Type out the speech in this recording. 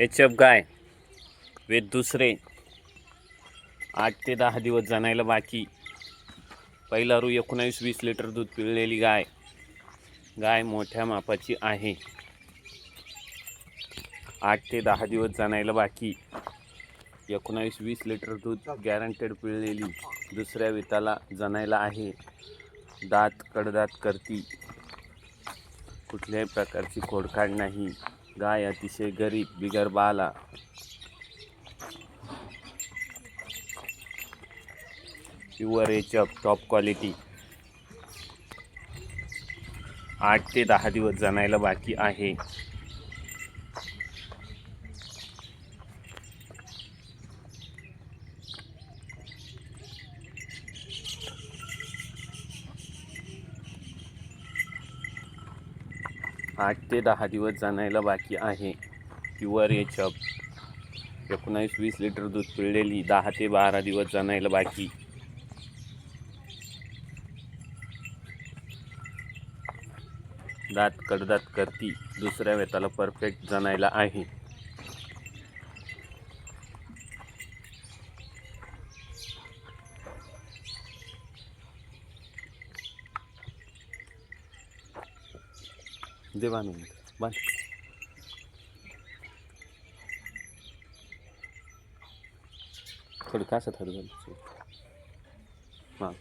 H F गाय वेद दुसरे. आठ ते दहा दिवस जाणायला बाकी. पहिला रू एकोणावीस वीस लिटर दूध पिळलेली गाय. गाय मोठ्या मापाची आहे. आठ ते दहा दिवस जाणायला बाकी. एकोणावीस वीस लिटर दूध गॅरंटेड पिळलेली दुसऱ्या विताला जणायला आहे. दात कडदात करती. कुठल्याही प्रकारची खोडखाड नाही. गाय अतिशय गरीब बिगर बाला. प्युअर एचअप टॉप क्वालिटी आठ ते दहा दिवस जणायला बाकी आहे. आठ ते दहा दिवस जाणायला बाकी आहे. Pure HF. एकोणावीस वीस लिटर दूध पिळलेली दहा ते बारा दिवस जाणायला बाकी. दात कडदात करती दुसऱ्या वेताला परफेक्ट जणायला आहे. दे बांधून बांध थोडं कसं थोडं हां.